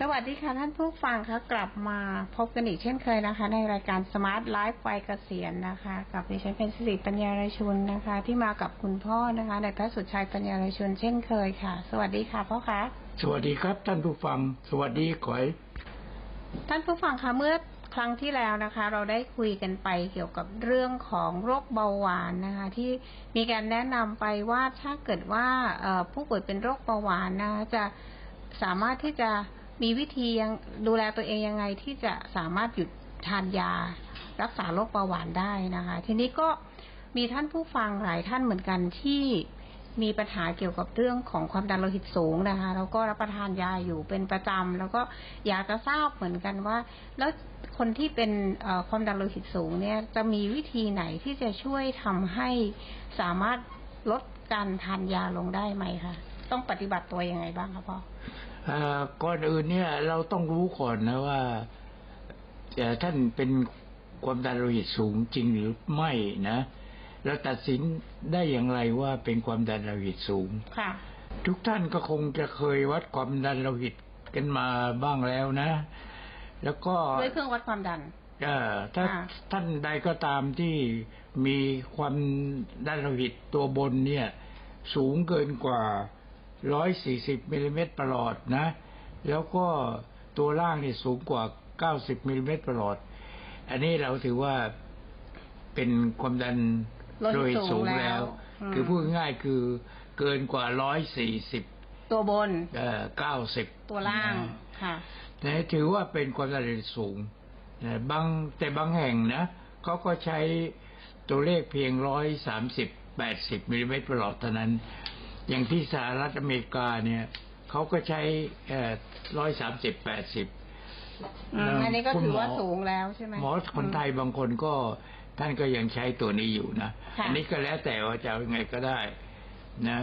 สวัสดีค่ะท่านผู้ฟังคะกลับมาพบกันอีกเช่นเคยนะคะ ในรายการ Smart Life วัยเกษียณนะคะ กับดิฉันเป็นสิริปัญญาไรชุนนะคะ ที่มากับคุณพ่อนะคะในายแพทย์สุดชัยปัญญาไรชุนเช่นเคยค่ะ สวัสดีค่ะพ่อคะสวัสดีครับท่านผู้ฟัง สวัสดีขอยท่านผู้ฟังคะเมื่อครั้งที่แล้วนะคะ เราได้คุยกันไปเกี่ยวกับเรื่องของโรคเบาหวานนะคะ ที่มีการแนะนำไปว่าถ้าเกิดว่าเอ่อผู้ป่วยเป็นโรคเบาหวานนะคะจะสามารถที่จะ มีวิธียังดูแลตัวเองยังไงที่จะสามารถหยุดทานยา รักษาโรคเบาหวานได้นะคะ ทีนี้ก็มีท่านผู้ฟังหลายท่านเหมือนกันที่มีปัญหาเกี่ยวกับเรื่องของความดันโลหิตสูงนะคะ แล้วก็รับประทานยาอยู่เป็นประจำแล้วก็อยากจะทราบเหมือนกันว่า แล้วคนที่เป็นความดันโลหิตสูงเนี่ย จะมีวิธีไหนที่จะช่วยทำให้สามารถลดการทานยาลงได้ไหมคะต้องปฏิบัติตัวยังไงบ้างคะพ่อ ก่อนอื่นเนี่ย เราต้องรู้ก่อนนะว่าเอ่อท่านเป็นความดันโลหิตสูงจริงหรือไม่นะเราตัดสินได้อย่างไรว่าเป็นความดันโลหิตสูงค่ะ ทุกท่านก็คงจะเคยวัดความดันโลหิตกันมาบ้างแล้วนะ แล้วก็ด้วยเครื่องวัดความดันเอ่อถ้าค่ะท่านใดก็ตามที่มีความดันโลหิตตัวบนเนี่ย สูงเกินกว่า 140มิลลิเมตรประหลอดนะ แล้วก็ตัวล่างนี่สูงกว่า 90มิลลิเมตรประหลอด อันนี้เราถือว่าเป็นความดันโลหิตตสูงแล้วอืมคือพูดง่ายๆคือเกินกว่า 140 ตัวบนเอ่อ90 ตัวล่างนะค่ะแต่ถือว่าเป็นความดันโลหิตสูงนะบางแต่บางแห่งนะเขาก็ใช้ตัวเลขเพียงร้อยสามสิบแปดสิบมิลลิเมตรประหลอดเท่านั้น อย่างที่สหรัฐอเมริกาเนี่ยเขาก็ใช้ร้อยสามสิบแปดสิบอืมอันนี้ก็ถือว่าสูงแล้วใช่ไหมหมอคนไทยบางคนก็ท่านก็ยังใช้ตัวนี้อยู่นะค่ะอันี้ก็แล้วแต่ว่าจะเอายังไงก็ได้นะ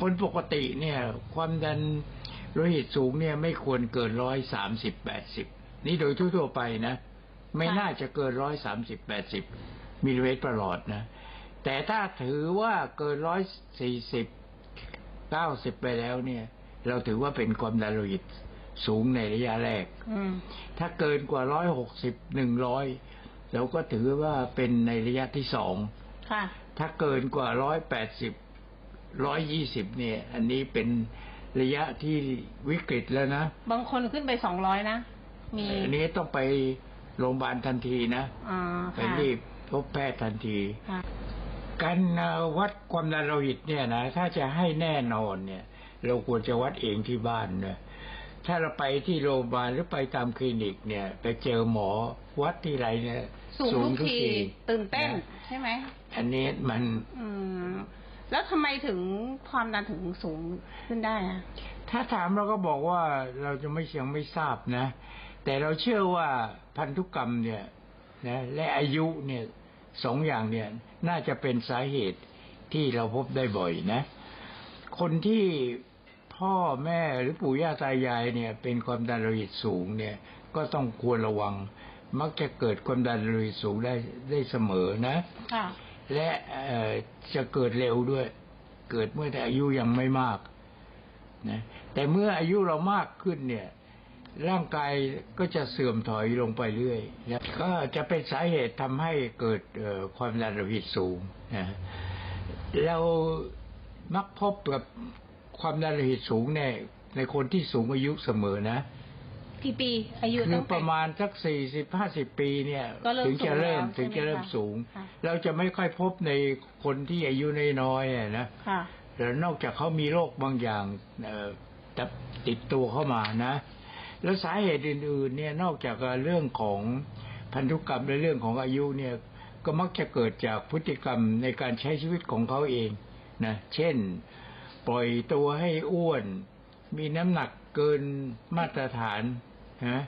คนปกติเนี่ย ความดันโลหิตสูงเนี่ยไม่ควรเกินร้อยสามสิบแปดสิบนี่โดยทั่วๆไปนะ ไม่น่าจะเกินร้อยสามสิบแปดสิบมิลลิเมตรประหลอดนะ แต่ถ้าถือว่าเกินร้อยสี่สิบ เก้าสิบไปแล้วเนี่ย เราถือว่าเป็นความดันโลหิตสูงในระยะแรกอืมถ้าเกินกว่าร้อยหกสิบหนึ่งร้อยเราก็ถือว่าเป็นในระยะที่สองค่ะถ้าเกินกว่าร้อยแปดสิบร้อยยี่สิบเนี่ย อันนี้เป็นระยะที่วิกฤตแล้วนะ บางคนขึ้นไปสองร้อยนะ มีอันนี้ต้องไปโรงพยาบาลทันทีนะอ่าไปค่ะรีบพบแพทย์ทันทีค่ะ การเอ่อวัดความดันโลหิตเนี่ยนะถ้าจะให้แน่นอนเนี่ย เราควรจะวัดเองที่บ้านเนี่ยถ้าเราไปที่โรงพยาบาลหรือไปตามคลินิกเนี่ย ไปเจอหมอวัดที่ไรเนี่ยสูงทุกทีตื่นเต้นนะใช่ไหมอันนี้มัน อืมแล้วทำไมถึงความดันถึงสูงขึ้นได้อะถ้าถามเราก็บอกว่าเราจะไม่ยังไม่ทราบนะ แต่เราเชื่อว่าพันธุกรรมเนี่ยนะและอายุเนี่ย สองอย่างเนี่ยน่าจะเป็นสาเหตุที่เราพบได้บ่อยนะ คนที่พ่อแม่หรือปู่ย่าตายายเนี่ย เป็นความดันโลหิตสูงเนี่ย ก็ต้องควรระวัง มักจะเกิดความดันโลหิตสูงได้ได้เสมอนะค่ะและเอ่อจะเกิดเร็วด้วย เกิดเมื่อแต่อายุยังไม่มากนะแต่เมื่ออายุเรามากขึ้นเนี่ย ร่างกายก็จะเสื่อมถอยลงไปเรื่อยนะก็จะเป็นสาเหตุทำให้เกิดเอ่อความดันโลหิตสูงนะเรามักพบกับความดันโลหิตสูงในในคนที่สูงอายุเสมอนะกี่ปีอายุคืตั้องแต่ประมาณสักสี่สิบห้าสิบปีเนี่ยก็เริ่มถึงจะเริ่มสูงแล้วถึงจะเริ่มใช่ไหมคะสูงค่ะเราจะไม่ค่อยพบในคนที่อายุน้อยๆอะนะค่ะแต่นอกจากเขามีโรคบางอย่างเอ่อตับติดตัวเข้ามานะ แล้วสาเหตุอื่นๆเนี่ยนอกจากเรื่องของพันธุกรรมและเรื่องของอายุเนี่ยก็มักจะเกิดจากพฤติกรรมในการใช้ชีวิตของเขาเองนะเช่น ปล่อยตัวให้อ้วน มีน้ำหนักเกินมาตรฐานนะ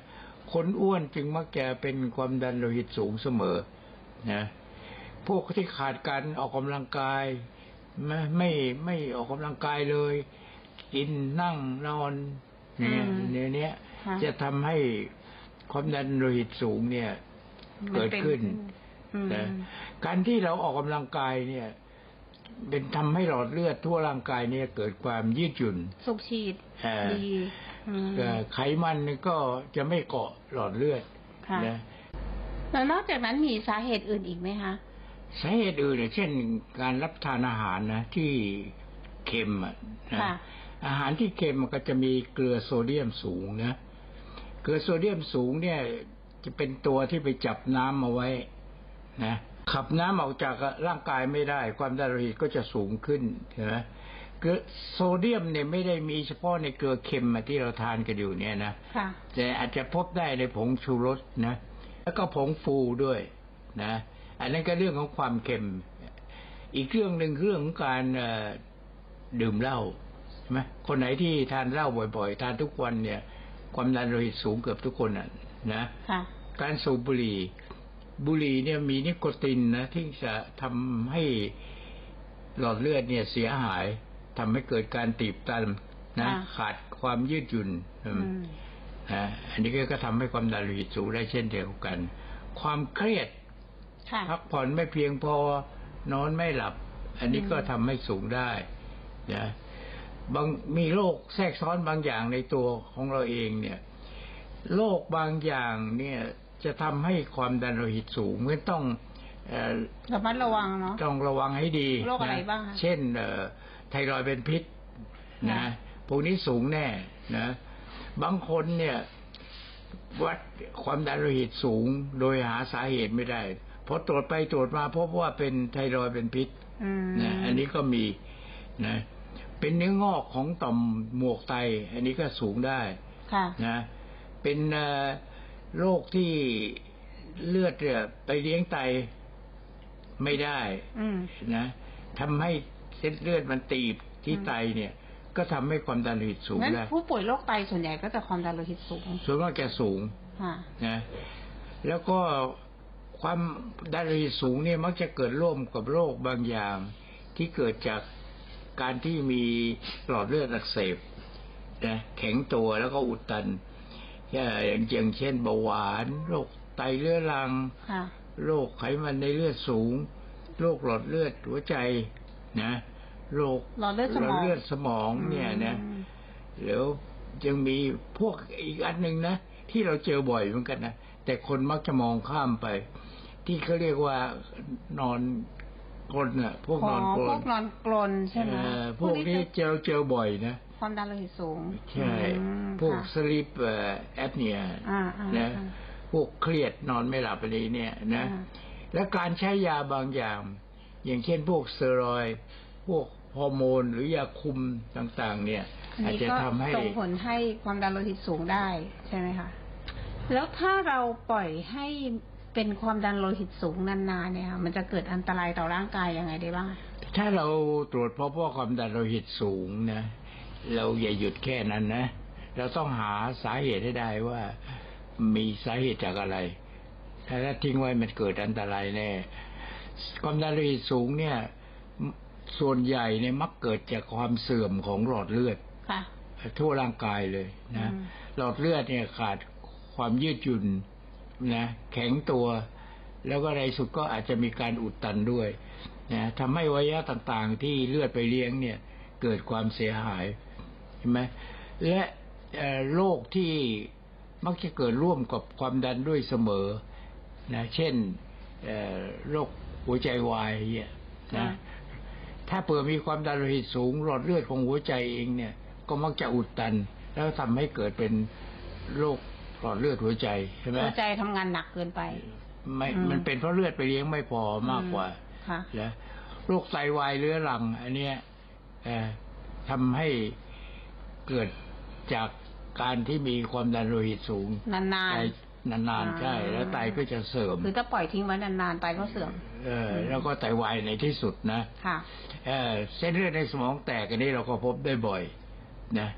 คนอ้วนจึงมักจะเป็นความดันโลหิตสูงเสมอนะพวกที่ขาดการออกกำลังกาย ไม่ไม่ไม่ออกกำลังกายเลย กินนั่งนอนเนี่ยอืมเนี่ยเนี้ยค่ะ จะทำให้ความดันโลหิตสูงเนี่ย เกิดขึ้นอืมนะการที่เราออกกำลังกายเนี่ย เป็นทำให้หลอดเลือดทั่วร่างกายเนี่ย เกิดความยืดหยุ่นสูบฉีดเอ่อดีอืมเอ่อไขมันนี่ก็จะไม่เกาะหลอดเลือดค่ะนะแล้วนอกจากนั้นมีสาเหตุอื่นอีกไหมคะสาเหตุอื่นเนี่ยเช่น การรับทานอาหารนะ ที่เค็มอะนะค่ะอาหารที่เค็มมันก็จะมีเกลือโซเดียมสูงนะ เกลือโซเดียมสูงเนี่ยจะเป็นตัวที่ไปจับน้ำเอาไว้นะขับน้ำออกจากร่างกายไม่ได้ ความดันโลหิตก็จะสูงขึ้นใช่ไหมเกลือโซเดียมเนี่ยไม่ได้มีเฉพาะในเกลือเค็มอะที่เราทานกันอยู่เนี่ยนะค่ะแต่อาจจะพบได้ในผงชูรสนะแล้วก็ผงฟูด้วยนะ อันนั้นก็เรื่องของความเค็ม อีกเรื่องหนึ่งคือเรื่องของการเอ่อดื่มเหล้าใช่ไหมคนไหนที่ทานเหล้าบ่อย ๆ ทานทุกวันเนี่ย ความดันโลหิตสูงเกือบทุกคนอะนะค่ะการสูบบุหรี่ บุหรี่เนี่ยมีนิโคตินนะที่จะทำให้หลอดเลือดเนี่ยเสียหายทำให้เกิดการตีบตันนะค่ะขาดความยืดหยุ่นอืมนะอันนี้ก็ทำให้ความดันโลหิตสูงได้เช่นเดียวกัน ความเครียดค่ะพักผ่อนไม่เพียงพอนอนไม่หลับ อันนี้ก็ทำให้สูงได้นะ บางมีโรคแทรกซ้อนบางอย่างในตัวของเราเองเนี่ยโรคบางอย่างเนี่ยจะทำให้ความดันโลหิตสูงก็ต้องเอ่อระมัดระวังเนาะต้องระวังให้ดีโรคอะไรนบ้างคะเช่นเอ่อไทรอยด์เป็นพิษนะค่ะพวกนี้สูงแน่นะบางคนเนี่ยวัดความดันโลหิตสูงโดยหาสาเหตุไม่ได้พอตรวจไปตรวจมาพบว่าเป็นไทรอยด์เป็นพิษอืมนะอันนี้ก็มีนะ เป็นเนื้องอกของต่อมหมวกไต อันนี้ก็สูงได้ค่ะนะเป็นเอ่อโรคที่เลือดเนี่ยไปเลี้ยงไตไม่ได้อืมนะทำให้เส้นเลือดมันตีบที่อืมไตเนี่ย ก็ทำให้ความดันโลหิตสูงงั้นได้ผู้ป่วยโรคไตส่วนใหญ่ก็จะความดันโลหิตสูง ส่วนมากจะสูงค่ะนะแล้วก็ความดันโลหิตสูงเนี่ยมักจะเกิดร่วมกับโรคบางอย่างที่เกิดจาก การที่มีหลอดเลือดอักเสบนะแข็งตัวแล้วก็อุดตันอย่างอย่างเช่นเบาหวานโรคไตเรื้อรังค่ะโรคไขมันในเลือดสูงโรคหลอดเลือดหัวใจนะโรคหลอดเลือดสมองเลือดสมองเนี่ยนะอืมแล้วยังมีพวกอีกอันหนึ่งนะที่เราเจอบ่อยเหมือนกันนะแต่คนมักจะมองข้ามไป ที่เขาเรียกว่านอน กลนอะ พวกนอนกลพวนกนอนกลนใช่ไหมเอ่อพวกนี้จะเจอเจอบ่อยนะความดันโลหิตสูง ใช่อืมพวกค่ะสลิปแอปเนียอ่าอ่านะอ่าพวกเครียดนอนไม่หลับอะไรเนี่ยนะอ่าและการใช้ยาบางอย่าง อย่างเช่นพวกสเตียรอยด์พวกฮอร์โมนหรือยาคุมต่างๆ เนี่ยอันอาจนี้จะก็ทำให้ส่งผลให้ความดันโลหิตสูงได้ใช่ไหมคะแล้วถ้าเราปล่อยให้ เป็นความดันโลหิตสูงนานๆเนี่ยค่ะมันจะเกิดอันตรายต่อร่างกายยังไงได้บ้าง ถ้าเราตรวจพบว่าความดันโลหิตสูงนะ เราอย่าหยุดแค่นั้นนะ เราต้องหาสาเหตุให้ได้ว่ามีสาเหตุจากอะไร ถ้าทิ้งไว้มันเกิดอันตรายแน่ ความดันโลหิตสูงเนี่ย ส่วนใหญ่เนี่ยมักเกิดจากความเสื่อมของหลอดเลือดค่ะทั่วร่างกายเลยนะอืมหลอดเลือดเนี่ยขาดความยืดหยุ่น นะแข็งตัว แล้วก็ในสุดก็อาจจะมีการอุดตันด้วยนะทำให้อวัยวะต่างๆ ที่เลือดไปเลี้ยงเนี่ย เกิดความเสียหายเห็นไหมและเอ่อโรคที่มักจะเกิดร่วมกับความดันด้วยเสมอนะเช่นเอ่อโรคหัวใจวายเนี่ยนะอ่าถ้าเผื่อมีความดันโลหิตสูง หลอดเลือดของหัวใจเองเนี่ย ก็มักจะอุดตัน แล้วทำให้เกิดเป็นโรคห ลอดเลือดหัวใจใช่ไหมหัวใจทำงานหนักเกินไป ไม่อืมมันเป็นเพราะเลือดไปเลี้ยงไม่พอมากกว่าค่ะแล้วโรคไตวายเรื้อรัง อันเนี้ยเอ่อทำให้เกิดจากการที่มีความดันโลหิตสูง นานไตนานๆใช่แล้วไตก็จะเสื่อมๆคือถ้าปล่อยทิ้งไว้นานๆไตก็เสื่อมเออ แล้วก็ไตวายในที่สุดนะค่ะเอ่อเส้นเลือดในสมองแตกอันนี้เราก็พบได้บ่อย นะ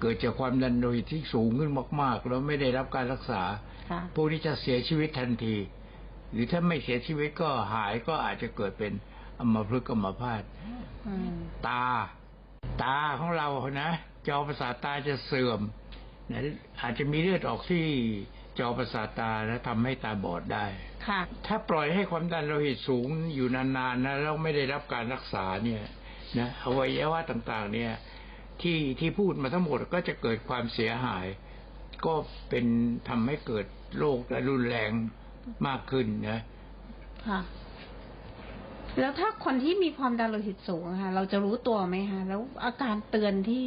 เกิดจากความดันโลหิตที่สูงขึ้นมาก ๆ แล้วไม่ได้รับการรักษาค่ะพวกนี้จะเสียชีวิตทันที หรือถ้าไม่เสียชีวิตก็หายก็อาจจะเกิดเป็นอัมพฤกษ์อัมพาตอืมตา ตาของเรานะจอประสาทตาจะเสื่อมนะอาจจะมีเลือดออกที่จอประสาทตาแล้วทำให้ตาบอดได้ค่ะ ถ้าปล่อยให้ความดันโลหิตสูงอยู่นานๆนะแล้วไม่ได้รับการรักษาเนี่ยนะอวัยวะต่างๆ เนี่ย ที่ที่พูดมาทั้งหมดก็จะเกิดความเสียหาย ก็เป็นทำให้เกิดโรคและรุนแรงมากขึ้นนะค่ะแล้วถ้าคนที่มีความดันโลหิตสูงอะค่ะ เราจะรู้ตัวไหมคะแล้วอาการเตือนที่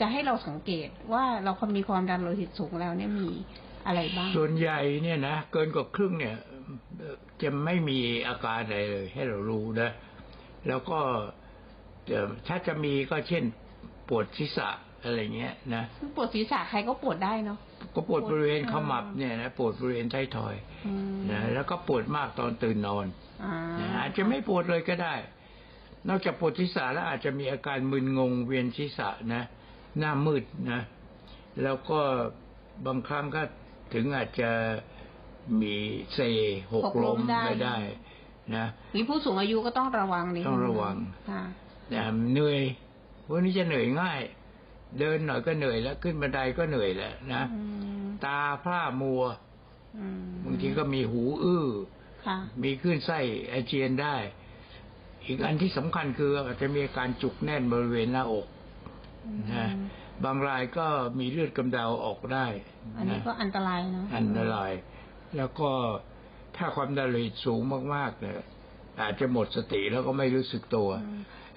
จะให้เราสังเกตว่าเราคนมีความดันโลหิตสูงแล้วเนี่ยมีอะไรบ้าง ส่วนใหญ่เนี่ยนะเกินกว่าครึ่งเนี่ยเอ่อจะไม่มีอาการอะไรเลย ให้เรารู้นะ แล้วก็เอ่อถ้าจะมีก็เช่น ปวดศีรษะอะไรเงี้ยนะปวดศีรษะใครก็ปวดได้เนาะก็ปวดบริเวณขมับอ่าเนี่ยนะปวดบริเวณท้ายทอยอืมนะแล้วก็ปวดมากตอนตื่นนอนอ่านะอาจจะไม่ปวดเลยก็ได้ นอกจากปวดศีรษะแล้วอาจจะมีอาการมึนงงเวียนศีรษะนะ หน้ามืดนะ แล้วก็บางครั้งก็ถึงอาจจะมีเซหกล้มไม่ได้นะนี่ผู้สูงอายุก็ต้องระวังนิดนึต้องระวังค่ะนะเหนื่อย วันนี้จะเหนื่อยง่าย เดินหน่อยก็เหนื่อยแล้ว ขึ้นบันไดก็เหนื่อยแล้วนะอืมตาพร่ามัวอืมบางทีก็มีหูอื้อค่ะมีคลื่นไส้อาเจียนได้ อีกอันที่สำคัญคืออาจจะมีอาการจุกแน่นบริเวณหน้าอกนะบางรายก็มีเลือดกำเดาออกได้ อันนี้นะก็อันตรายเนาะอันตราย แล้วก็ถ้าความดันโลหิตสูงมากๆเนี่ยอาจจะหมดสติแล้วก็ไม่รู้สึกตัว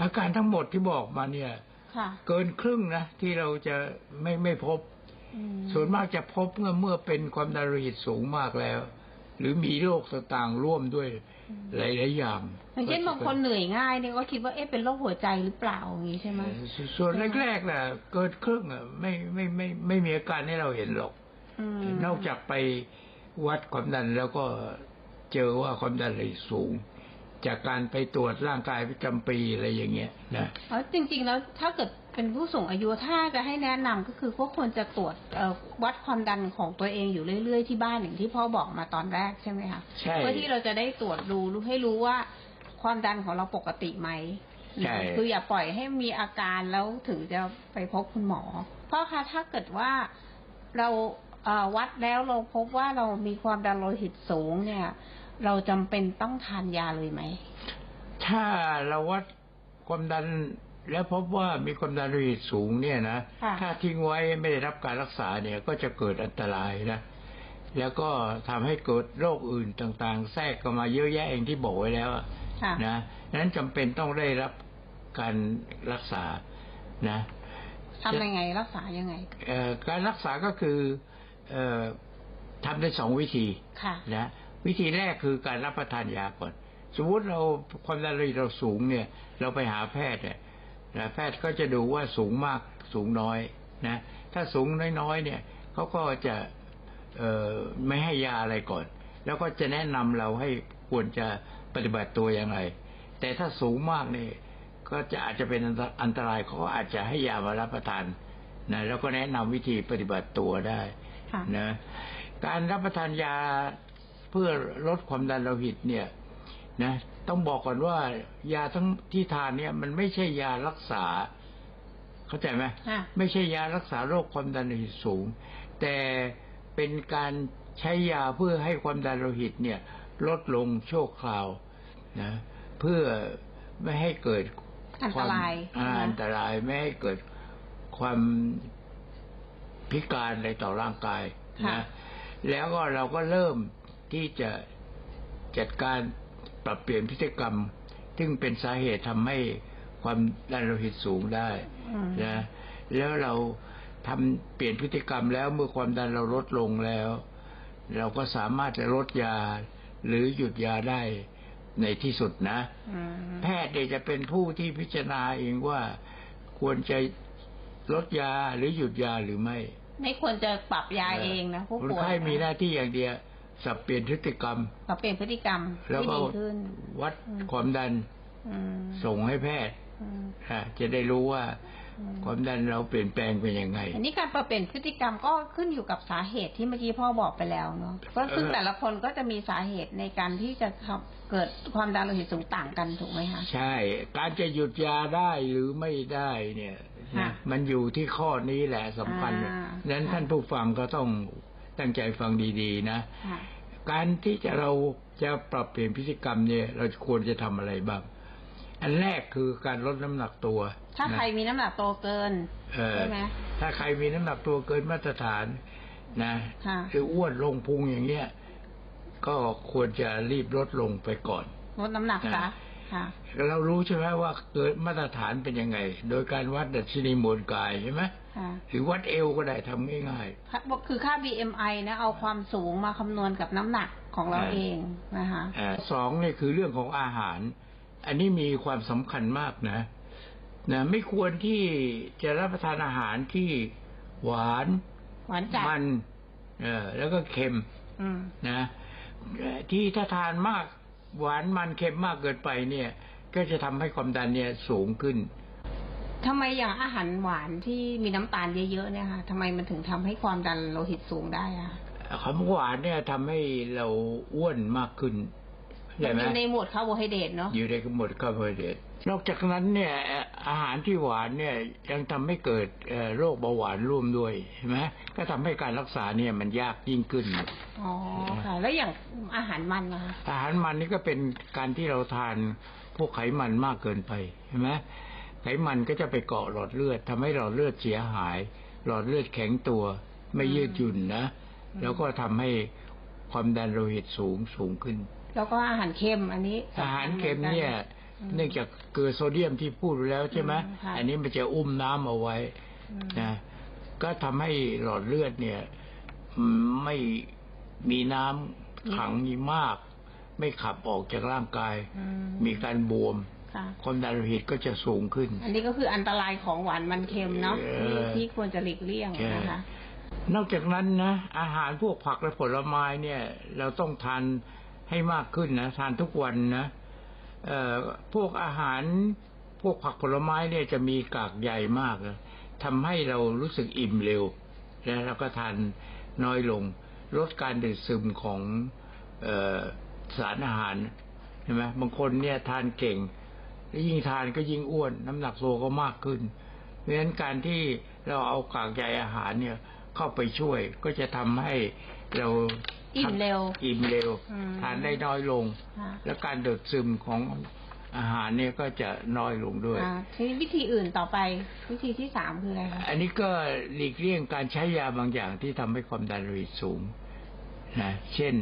อืมอาการทั้งหมดที่บอกมาเนี่ย ค่ะ เกินครึ่งนะที่เราจะไม่ไม่พบ อืมส่วนมากจะพบเมื่อเมื่อเป็นความดันโลหิตสูงมากแล้ว หรือมีโรคต่างๆร่วมด้วยหลายๆอย่างอย่างเช่นบางคนเหนื่อยง่ายเนี่ยก็คิดว่าเอ๊ะเป็นโรคหัวใจหรือเปล่าอย่างนี้ใช่ไหมส่วนแรกๆน่ะ เกินครึ่งอะไม่ไม่ไม่ไม่มีอาการให้เราเห็นหรอก อืมนอกจากไปวัดความดันแล้วก็เจอว่าความดันโลหิตสูง จากการไปตรวจร่างกายประจำปีอะไรอย่างเงี้ยนะอ๋อจริง ๆ แล้วถ้าเกิดเป็นผู้สูงอายุถ้าจะให้แนะนำก็คือก็ควรจะตรวจเอ่อวัดความดันของตัวเองอยู่เรื่อยๆที่บ้านอย่างที่พ่อบอกมาตอนแรกใช่ไหมคะใช่เพื่อที่เราจะได้ตรวจดูรู้ให้รู้ว่าความดันของเราปกติไหมใช่คืออย่าปล่อยให้มีอาการแล้วถึงจะไปพบคุณหมอ เพราะคะถ้าเกิดว่าเราเอ่อวัดแล้วเราพบว่าเรามีความดันโลหิตสูงเนี่ย เราจำเป็นต้องทานยาเลยไหม ถ้าเราวัดความดันแล้วพบว่ามีความดันโลหิตสูงเนี่ยนะค่ะถ้าทิ้งไว้ไม่ได้รับการรักษาเนี่ย ก็จะเกิดอันตรายนะ แล้วก็ทำให้เกิดโรคอื่นต่างๆ แทรกเข้ามาเยอะแยะเองที่บอกไว้แล้วอะค่ะนะนั้นจำเป็นต้องได้รับการรักษานะทำยังไงรักษายังไงเอ่อการรักษาก็คือเอ่อทำได้สองวิธีค่ะนะ วิธีแรกคือการรับประทานยาก่อน สมมติเราความดันโลหิตเราสูงเนี่ย เราไปหาแพทย์เนี่ยนะแพทย์ก็จะดูว่าสูงมากสูงน้อยนะถ้าสูงน้อยๆเนี่ยเขาก็จะเอ่อไม่ให้ยาอะไรก่อน แล้วก็จะแนะนำเราให้ควรจะปฏิบัติตัวอย่างไร แต่ถ้าสูงมากเนี่ยก็จะอาจจะเป็นอันตอันตรายเขาก็อาจจะให้ยามารับประทานนะแล้วก็แนะนำวิธีปฏิบัติตัวได้ค่ะนะการรับประทานยา เพื่อลดความดันโลหิตเนี่ยนะต้องบอกก่อนว่ายาทั้งที่ทานเนี่ยมันไม่ใช่ยารักษา เข้าใจไหมค่ะไม่ใช่ยารักษาโรคความดันโลหิตสูง แต่เป็นการใช้ยาเพื่อให้ความดันโลหิตเนี่ยลดลงชั่วคราวนะเพื่อไม่ให้เกิดอันตรายควมอ่นะอันตรายไม่ให้เกิดความพิการอะไรต่อร่างกายค่ะนะแล้วก็เราก็เริ่ม ที่จะจัดการปรับเปลี่ยนพฤติกรรม ซึ่งเป็นสาเหตุทำให้ความดันโลหิตสูงได้อืมนะแล้วเราทำเปลี่ยนพฤติกรรมแล้วเมื่อความดันเราลดลงแล้ว เราก็สามารถจะลดยาหรือหยุดยาได้ในที่สุดนะอืมแพทย์เนี่ยจะเป็นผู้ที่พิจารณาเองว่าควรจะลดยาหรือหยุดยาหรือไม่ ไม่ควรจะปรับยาเองนะผู้คนป่วยไข้มีหน้าที่อย่างเดียว สับเปลี่ยนพฤติกรรมปรับเปลี่ยนพฤติกรรมแล้วให้ก็ดีขึ้นวัดอืมความดันอืมส่งให้แพทย์อืมอะจะได้รู้ว่าอืมความดันเราเปลี่ยนแปลงเป็นยังไง อันนี้การปรับเปลี่ยนพฤติกรรมก็ขึ้นอยู่กับสาเหตุที่เมื่อกี้พ่อบอกไปแล้วเนาะก็ซึ่งเออแต่ละคนก็จะมีสาเหตุในการที่จะทำเกิดความดันโลหิตสูงต่างกันถูกไหมคะ ใช่ การจะหยุดยาได้หรือไม่ได้เนี่ยค่ะนะมันอยู่ที่ข้อนี้แหละสำคัญอ่านั้นค่ะท่านผู้ฟังก็ต้องตั้งใจฟังดีๆนะค่ะ การที่จะเราจะปรับเปลี่ยนพฤติกรรมเนี่ย เราควรจะทำอะไรบ้าง อันแรกคือการลดน้ำหนักตัว ถ้านะใครมีน้ำหนักโตเกินเออใช่ไหมถ้าใครมีน้ำหนักตัวเกินมาตรฐานนะค่ะคืออ้วนลงพุงอย่างเงี้ย ก็ควรจะรีบลดลงไปก่อนลดน้ำหนักซะนะ ค่ะเรารู้ใช่ไหมว่าเกินมาตรฐานเป็นยังไง โดยการวัดดัชนีมวลกายใช่ไหมค่ะหรือวัดเอวก็ได้ทำง่ายค่ะคือค่า BMI นะเอาความสูงมาคำนวณกับน้ำหนักของเราอ่าเองนะคะๆอ่าสองเนี่ยคือเรื่องของอาหาร อันนี้มีความสำคัญมากนะนะไม่ควรที่จะรับประทานอาหารที่หวานหวานจัดมัน เออแล้วก็เค็มอืมนะเอ่อที่ถ้าทานมาก หวานมันเค็มมากเกินไปเนี่ย ก็จะทำให้ความดันเนี่ยสูงขึ้นทำไมอย่างอาหารหวานที่มีน้ำตาลเยอะๆเนี่ยค่ะทำไมมันถึงทำให้ความดันโลหิตสูงได้อะของหวานเนี่ยทำให้เราอ้วนมากขึ้นมัใช่ไหมอยู่ในหมวดคาร์โบไฮเดรตเนาะอยู่ในกำหนดคาร์โบไฮเดรต นอกจากนั้นเนี่ยเอ่ออาหารที่หวานเนี่ยยังทำให้เกิดเอ่อโรคเบาหวานร่วมด้วยใช่ไหมก็ทำให้การรักษาเนี่ยมันยากยิ่งขึ้นอ๋อค่ะแล้วอย่างอาหารมันนะคะอาหารมันนี่ก็เป็นการที่เราทานพวกไขมันมากเกินไปใช่ไหมไขมันก็จะไปเกาะหลอดเลือดทำให้หลอดเลือดเสียหาย หลอดเลือดแข็งตัว ไม่ยืดหยุ่นนะ แล้วก็ทำให้ความดันโลหิตสูงสูงขึ้น แล้วก็อาหารเค็มอันนี้สำคัญอาหารเค็มเนี่ยอืม เนื่องจากเกลือโซเดียมที่พูดไปแล้วใช่ไหมอืมค่ะอันนี้มันจะอุ้มน้ำเอาไว้อืมนะก็ทำให้หลอดเลือดเนี่ยอืมไม่มีน้ำขังมาก ไม่ขับออกจากร่างกายอืมีการบวมค่ะความดันโลหิตก็จะสูงขึ้น อันนี้ก็คืออันตรายของหวานมันเค็มเนาะเอที่อที่ควรจะหลีกเลี่ยงใช่นะคะนอกจากนั้นนะอาหารพวกผักและผลไม้เนี่ย เราต้องทานให้มากขึ้นนะทานทุกวันนะเอ่อ พวกอาหารพวกผักผลไม้เนี่ยจะมีกากใยมากทำให้เรารู้สึกอิ่มเร็ว แล้วเราก็ทานน้อยลง ลดการดูดซึมของออสารอาหารใช่ไหมบางคนเนี่ยทานเก่งแล้วยิ่งทานก็ยิ่งอ้วน น้ำหนักตัวก็มากขึ้นเพราะฉะนั้นการที่เราเอากากใยอาหารเนี่ยเข้าไปช่วยก็จะทำให้เรา อิ่มเร็ว อิ่มเร็ว อืมทานได้น้อยลง ค่ะ แล้วการดูดซึมของอาหารเนี่ยก็จะน้อยลงด้วย อ่าทีนี้วิธีอื่นต่อไปวิธีที่สามคืออะไรคะอันนี้ก็หลีกเลี่ยงการใช้ยาบางอย่างที่ทำให้ความดันโลหิตสูงนะเช่น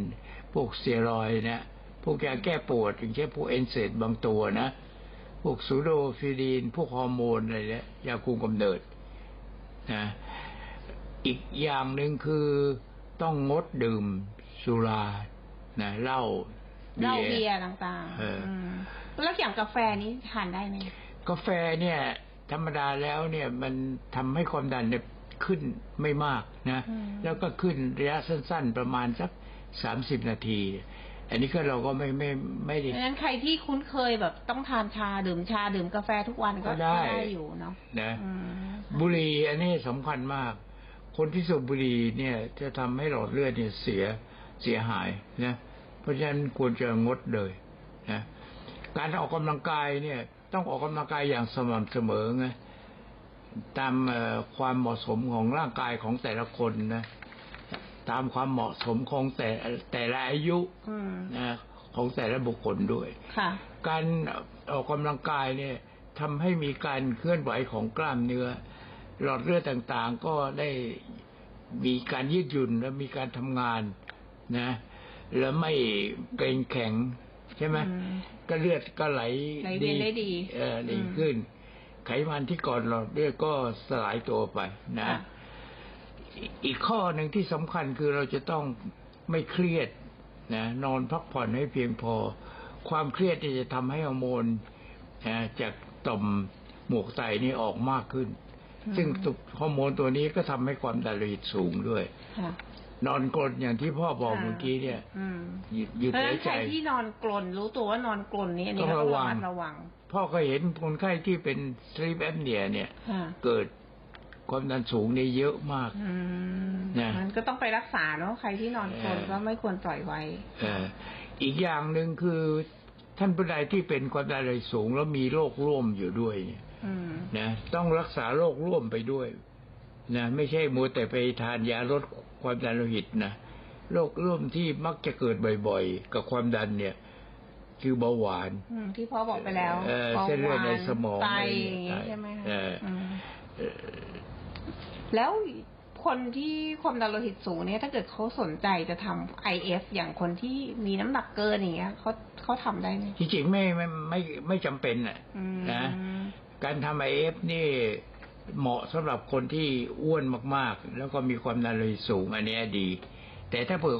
พวกสเตียรอยด์เนี่ยพวกยาแก้ปวดอย่างเช่นพวกเอนเซดบางตัวนะ พวกซูโดฟิดีน พวกฮอร์โมนอะไรเนี่ยยาคุมกำเนิดนะอีกอย่างหนึ่งคือต้องงดดื่ม สุรานะเหล้าเหล้าเบียร์ต่างเออๆอืมแล้วอย่างกาแฟนี้ทานได้ไหมกาแฟเนี่ย ธรรมดาแล้วเนี่ยมันทำให้ความดันเนี่ยขึ้นไม่มากนะอืมแล้วก็ขึ้นระยะสั้น ๆ ประมาณสักสามสิบนาที อันนี้ก็เราก็ไม่ไม่ไม่ได้ดังนั้นใครที่คุ้นเคยแบบต้องทานชาดื่มชาดื่มกาแฟทุกวันก็ก็ได้ก็ได้อยู่เนาะนะอืมบุหรี่อันนี้สำคัญมาก คนที่สูบบุหรี่เนี่ย จะทำให้หลอดเลือดเนี่ยเสีย เสียหายนะเพราะฉะนั้นควรจะงดเลยนะการออกกำลังกายเนี่ย ต้องออกกำลังกายอย่างสม่ำเสมอไงตามเอ่อความเหมาะสมของร่างกายของแต่ละคนนะตามความเหมาะสมของแต่แต่ละอายุอืมนะของแต่ละบุคคลด้วยค่ะการออกกำลังกายเนี่ยทำให้มีการเคลื่อนไหวของกล้ามเนื้อ หลอดเลือดต่างๆ ก็ได้มีการยืดหยุ่นและมีการทำงาน นะ แล้วไม่เกร็งแข็ง ใช่ไหมอืมก็เลือดก็ไหลไหลเวียนได้ดีเออดีอืมขึ้น ไขมันที่ก่อนหลอดเลือดก็สลายตัวไปนะค่ะอีกข้อหนึ่งที่สำคัญคือเราจะต้องไม่เครียดนะนอนพักผ่อนให้เพียงพอ ความเครียดที่จะทำให้ฮอร์โมนนะจากต่อมหมวกไตนี่ออกมากขึ้นอืมซึ่งตุฮอร์โมนตัวนี้ก็ทำให้ความดันโลหิตสูงด้วยค่ะ นอนกรนอย่างที่พ่อบอกค่ะเมื่อกี้เนี่ยอืมหยุดหยุดเพราะฉะหานั้ยนใจใครที่นอนกลนรู้ตัวว่านอนกลนนี้อันนี้ต้ก็องต้องระวัระงมัดระวังพ่อก็เห็นคนไข้ที่เป็นสลีปแอปเนียเนี่ย ค่ะเกิดความดันสูงนี่เยอะมาก อืมนะมันก็ต้องไปรักษาเนาะใครที่นอนกลนเออ ก็ไม่ควรปล่อยไว้ เอ่ออีกอย่างหนึ่งคือท่านผู้ใดที่เป็นความดันโลหิตสูง แล้วมีโรคร่วมอยู่ด้วยเนี่ยอืม นะต้องรักษาโรคร่วมไปด้วยนะไม่ใช่มัวแต่ไปทานยาลด ความดันโลหิตนะโรคร่วมที่มักจะเกิดบ่อยๆ กับความดันเนี่ย คือเบาหวานอืมที่พ่อบอกไปแล้วเอ่อบาเส้นเลือดในสมองไตอะไรออย่างย่างเงี้ยงี้ใช่ไหมคะเอออืมเอ่อแล้วคนที่ความดันโลหิตสูงเนี่ยถ้าเกิดเขาสนใจจะทำ IF อย่างคนที่มีน้ำหนักเกินอย่างเงี้ยเขาเขาทำได้ไหมที่จริงไม่ไม่ไม่ไม่จำเป็นน่ะอืมนะการทำไอเอฟนี่ เหมาะสำหรับคนที่อ้วนมากๆ แล้วก็มีความดันโลหิตสูง อันเนี้ยดี แต่ถ้าเผื่อ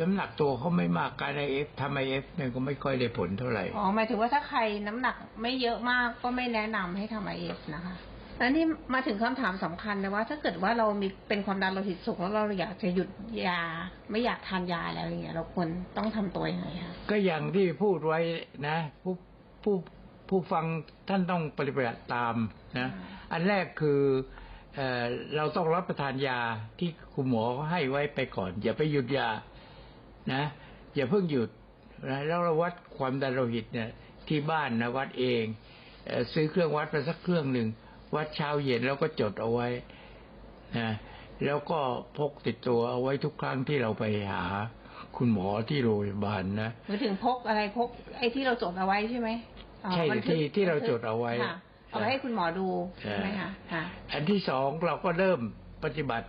น้ำหนักตัวเขาไม่มากการไอเอฟทำไอเอฟเนี่ยก็ไม่ค่อยได้ผลเท่าไหร่อ๋อหมายถึงว่าถ้าใครน้ำหนักไม่เยอะมากก็ไม่แนะนำให้ทำ IF นะคะแล้วนี่มาถึงคำถามสำคัญเลยว่า ถ้าเกิดว่าเรามีเป็นความดันโลหิตสูงแล้วเราอยากจะหยุดยา ไม่อยากทานยาแล้วอย่างเงี้ยเราควรต้องทำตัวยังไงคะก็อย่างที่พูดไว้นะผู้ผู้ ผู้ฟังท่านต้องปฏิบัติตามนะอันแรกคือเออเราต้องรับประทานยาที่คุณหมอเขาให้ไว้ไปก่อน อย่าไปหยุดยานะอย่าเพิ่งหยุดนะแล้วเราวัดความดันโลหิตเนี่ยที่บ้านนะวัดเองเอ่อซื้อเครื่องวัดไปสักเครื่องหนึ่งวัดเช้าเย็นแล้วก็จดเอาไว้นะแล้วก็พกติดตัวเอาไว้ทุกครั้งที่เราไปหา คุณหมอที่โรงพยาบาลนะหมายถึงพกอะไรพกไอ้ที่เราจดเอาไว้ใช่ไหมอ๋อ ใช่บันทึกที่ที่เราจดเอาไว้ค่ะเอาไว้ให้คุณหมอดูใช่ไหมคะค่ะอันที่สองเราก็เริ่มปฏิบัติ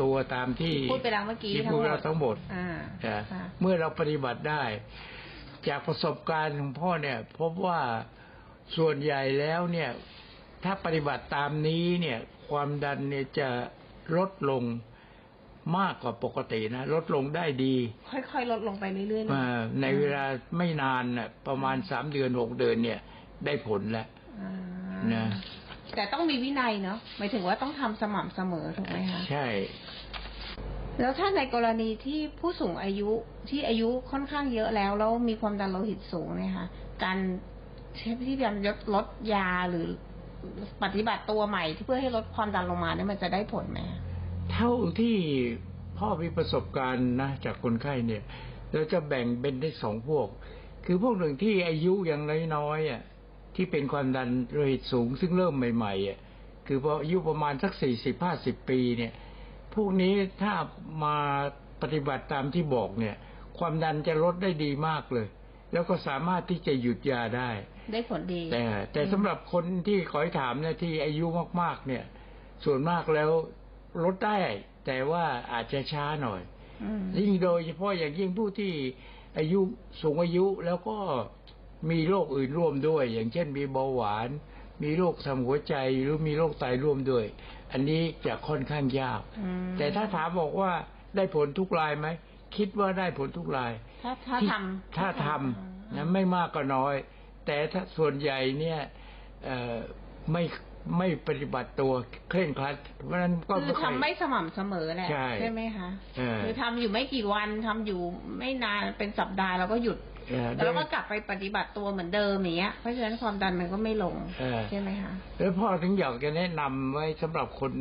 ตัวตามที่พูดไปแล้วเมื่อกี้ที่ทั้งพูดหมเราดทั้งหมดอ่านะค่ะเมื่อเราปฏิบัติได้ จากประสบการณ์ของพ่อเนี่ย พบว่าส่วนใหญ่แล้วเนี่ย ถ้าปฏิบัติตามนี้เนี่ย ความดันเนี่ยจะลดลง มากกว่าปกตินะลดลงได้ดี ค่อยๆลดลงไปเรื่อยๆมาในเวลาไม่นานน่ะประมาณสามเดือนหกเดือนเนี่ย ได้ผลแล้วอ่านะแต่ต้องมีวินัยเนาะหมายถึงว่าต้องทำสม่ำเสมอถูกไหมคะใช่ แล้วถ้าในกรณีที่ผู้สูงอายุที่อายุค่อนข้างเยอะแล้ว แล้วมีความดันโลหิตสูงเนี่ยค่ะ การใช้ที่พยายามลดลดยาหรือปฏิบัติตัวใหม่ที่เพื่อให้ลดความดันลงมาเนี่ยมันจะได้ผลไหมคะ เท่าที่พ่อมีประสบการณ์นะจากคนไข้เนี่ยเราจะแบ่งเป็นได้สองพวก คือพวกหนึ่งที่อายุยังน้อยๆอะที่เป็นความดันโลหิตสูงซึ่งเริ่มใหม่ๆอะคือพออายุประมาณสักสี่สิบห้าสิบปีเนี่ยพวกนี้ถ้ามาปฏิบัติตามที่บอกเนี่ย ความดันจะลดได้ดีมากเลย แล้วก็สามารถที่จะหยุดยาได้ ได้ผลดี แต่แต่สำหรับคนที่ขอยถามเนี่ยที่อายุมากๆเนี่ย ส่วนมากแล้ว ลดได้ แต่ว่าอาจจะช้าหน่อยอืมยิ่งโดยเฉพาะอย่างยิ่งผู้ที่อายุสูงอายุแล้วก็มีโรคอื่นร่วมด้วย อย่างเช่นมีเบาหวาน มีโรคทางหัวใจหรือมีโรคไตร่วมด้วย อันนี้จะค่อนข้างยากอืมแต่ถ้าถามบอกว่าได้ผลทุกรายไหมคิดว่าได้ผลทุกราย ถ้าถ้าที่ทำถ้าทำนะไม่มากก็น้อย แต่ถ้าส่วนใหญ่เนี่ยเอ่อไม่ ไม่ปฏิบัติตัวเคร่งครัดเพราะฉะนั้นก็คือค่อยทำไม่สม่ำเสมอแหละใช่ไหมคะเออคือทำอยู่ไม่กี่วันทำอยู่ไม่นานเป็นสัปดาห์แล้วก็หยุดเอ่อแล้วก็กลับไปปฏิบัติตัวเหมือนเดิมอย่างเงี้ยเพราะฉะนั้นความดันมันก็ไม่ลงเออใช่ไหมคะแล้วพ่อถึงอยากจะแนะนำไว้สำหรับคน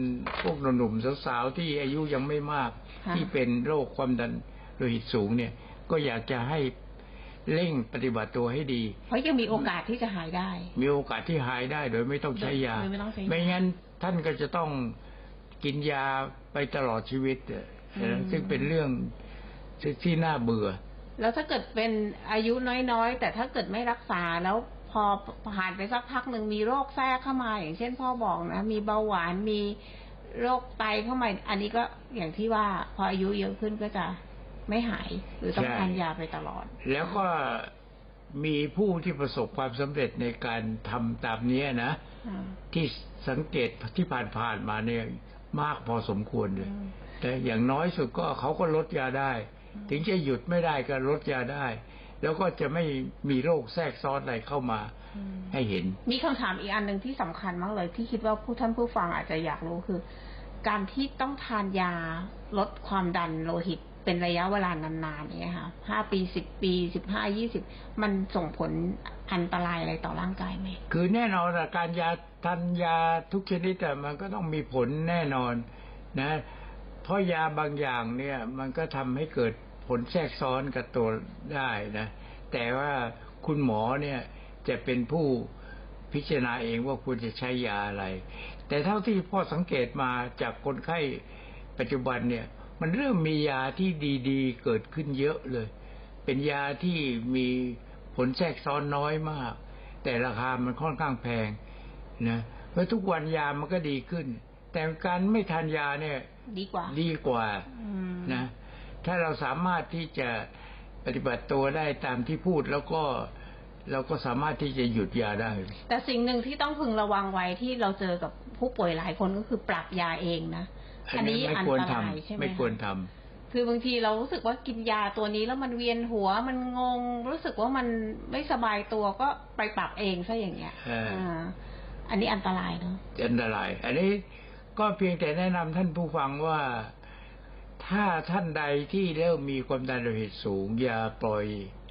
พวกหนุ่มๆสาวๆที่อายุยังไม่มากค่ะที่เป็นโรคความดันโลหิตสูงเนี่ย ก็อยากจะให้ เร่งปฏิบัติตัวให้ดี เพราะยังมีโอกาสที่จะหายได้ มีโอกาสที่หายได้โดยไม่ต้องใช้ยาโดยไม่ต้องใช้ยาไม่งั้นท่านก็จะต้องกินยาไปตลอดชีวิตเอ่ออมซึ่งเป็นเรื่องที่ที่น่าเบื่อ แล้วถ้าเกิดเป็นอายุน้อยๆ แต่ถ้าเกิดไม่รักษาแล้วพอผ่านไปสักพักหนึ่งมีโรคแทรกเข้ามาอย่างเช่นพ่อบอกนะ มีเบาหวานมีโรคไตเข้ามา อันนี้ก็อย่างที่ว่าพออายุเยอะขึ้นก็จะ ไม่หาย หรือต้องใช่ทานยาไปตลอด แล้วก็มีผู้ที่ประสบความสำเร็จในการทำตามเนี้ยนะอ่าที่สังเกตที่ผ่านๆมาเนี่ยมากพอสมควรเลย แต่อย่างน้อยสุดก็เขาก็ลดยาได้ ถึงจะหยุดไม่ได้ก็ลดยาได้ แล้วก็จะไม่มีโรคแทรกซ้อนอะไรเข้ามาอืมให้เห็น มีคำถามอีกอันหนึ่งที่สำคัญมากเลย ที่คิดว่าผู้ท่านผู้ฟังอาจจะอยากรู้คือ การที่ต้องทานยาลดความดันโลหิต เป็นระยะเวลานานๆอย่างเงี้ยค่ะห้าปีสิบปีสิบห้ายี่สิบมันส่งผลอันตรายอะไรต่อร่างกายไหม คือแน่นอนอะการยาทานยาทุกชนิดอะมันก็ต้องมีผลแน่นอนนะ เพราะยาบางอย่างเนี่ย มันก็ทำให้เกิดผลแทรกซ้อนกับตัวได้นะ แต่ว่าคุณหมอเนี่ยจะเป็นผู้พิจารณาเองว่าควรจะใช้ยาอะไร แต่เท่าที่พ่อสังเกตมาจากคนไข้ปัจจุบันเนี่ย มันเริ่มมียาที่ดีๆ เกิดขึ้นเยอะเลย เป็นยาที่มีผลแทรกซ้อนน้อยมาก แต่ราคามันค่อนข้างแพงนะเพราะทุกวันยามันก็ดีขึ้น แต่การไม่ทานยาเนี่ย ดีกว่า ดีกว่าอืมนะ ถ้าเราสามารถที่จะปฏิบัติตัวได้ตามที่พูดแล้วก็เราก็สามารถที่จะหยุดยาได้ แต่สิ่งหนึ่งที่ต้องพึงระวังไว้ที่เราเจอกับผู้ป่วยหลายคนก็คือปรับยาเองนะ อันนี้ไม่อันควรตทรายใช่ไหมำไม่คะควรทำคือบางทีเรารู้สึกว่ากินยาตัวนี้แล้วมันเวียนหัวมันงง รู้สึกว่ามันไม่สบายตัวก็ไปปรับเองซะอย่างเงี้ยเอออ่าอันนี้อันตรายเนาะอันตราย อันนี้ก็เพียงแต่แนะนำท่านผู้ฟังว่าถ้าท่านใดที่เริ่มมีความดันโลหิตสูง อย่าปล่อย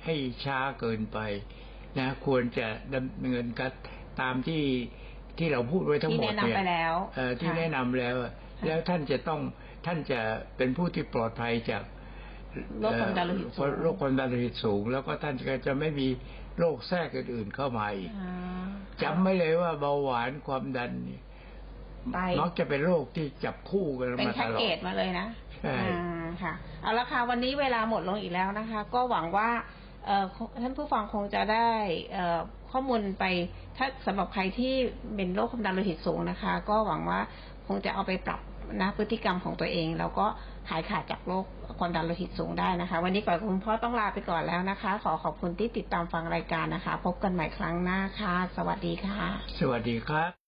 ให้ช้าเกินไป นะ ควรจะดำเนินการตามที่ที่เราพูดไว้ทั้งที่หมดแนะเนี่ยนำไปแล้วเอ่อที่ค่แนะนำแล้วอะ แล้วท่านจะต้องท่านจะเป็นผู้ที่ปลอดภัยจากโรคความดันโลหิตสูงเอ่อโรคความดันโลหิตสูง แล้วก็ท่านก็จะไม่มีโรคแทรกอื่นๆเข้ามาอีกอ่าจำไม่เลยว่าเบาหวานความดันนี่ไปมักจะเป็นโรคที่จับคู่กันเป็นมาตแพ็กลอเกดจมาเลยนะใช่อ่าค่ะ เอาละค่ะวันนี้เวลาหมดลงอีกแล้วนะคะ ก็หวังว่าเอ่อท่านผู้ฟังคงจะได้เอ่อข้อมูลไปถ้าสำหรับใครที่เป็นโรคความดันโลหิตสูงนะคะ ก็หวังว่าคงจะเอาไปปรับ นะพฤติกรรมของตัวเอง แล้วก็หายขาดจากโรคความดันโลหิตสูงได้นะคะ วันนี้ก่อนคุณพ่อต้องลาไปก่อนแล้วนะคะ ขอขอบคุณที่ติดตามฟังรายการนะคะ พบกันใหม่ครั้งหน้าค่ะ สวัสดีค่ะ สวัสดีครับ